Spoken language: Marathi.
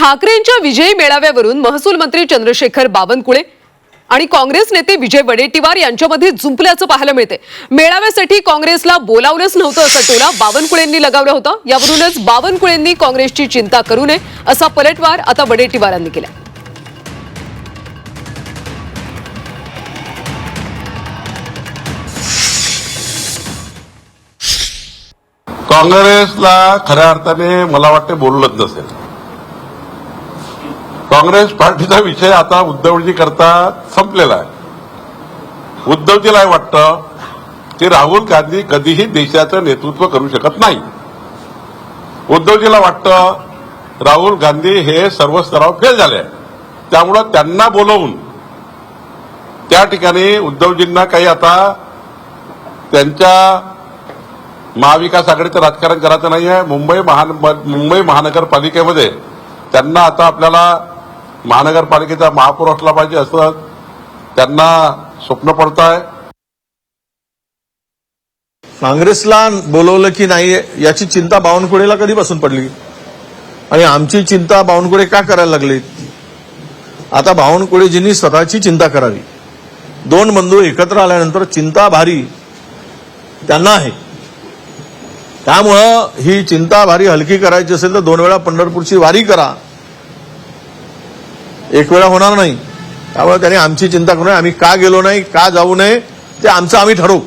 ठाकरेंच्या विजयी मेळाव्यावरून महसूल मंत्री चंद्रशेखर बावनकुळे आणि काँग्रेस नेते विजय वडेट्टीवार यांच्यामध्ये जुंपल्याचं पाहायला मिळते मेळाव्यासाठी काँग्रेसला बोलावलंच नव्हतं असा टोला बावनकुळेंनी लगावला होता. यावरूनच बावनकुळेंनी काँग्रेसची चिंता करू नये असा पलटवार आता वडेट्टीवारांनी केला काँग्रेसला खऱ्या अर्थाने मला वाटते बोललंच नसेल. काँग्रेस पार्टीचा विषय आता उद्धवजी करता संपलेला आहे. उद्धवजीला वाटतं की राहुल गांधी कधीही देशाचं नेतृत्व करू शकत नाही. उद्धवजीला वाटतं राहुल गांधी हे सर्व स्तरावर फेल झाले त्यामुळं त्यांना बोलवून त्या ठिकाणी उद्धवजींना काही आता त्यांच्या महाविकास आघाडीचं राजकारण करायचं नाही आहे मुंबई महान मुंबई महानगरपालिकेमध्ये त्यांना आता आपल्याला महानगरपालिकेचा महापौर असला पाहिजे असं त्यांना स्वप्न पडत आहे काँग्रेसला बोलवलं की नाही याची चिंता बावनकुळेला कधीपासून पडली? आणि आमची चिंता बावनकुळे का करायला लागली? आता बावनकुळेजींनी स्वतःची चिंता करावी. दोन बंधू एकत्र आल्यानंतर चिंता भारी त्यांना आहे. त्यामुळं ही चिंता भारी हलकी करायची असेल तर दोन वेळा पंढरपूरची वारी करा. एक वेळा होणार नाही. त्यामुळे त्यांनी आमची चिंता करू नये. आम्ही का गेलो नाही का जाऊ नये ते आमचं आम्ही ठरवू.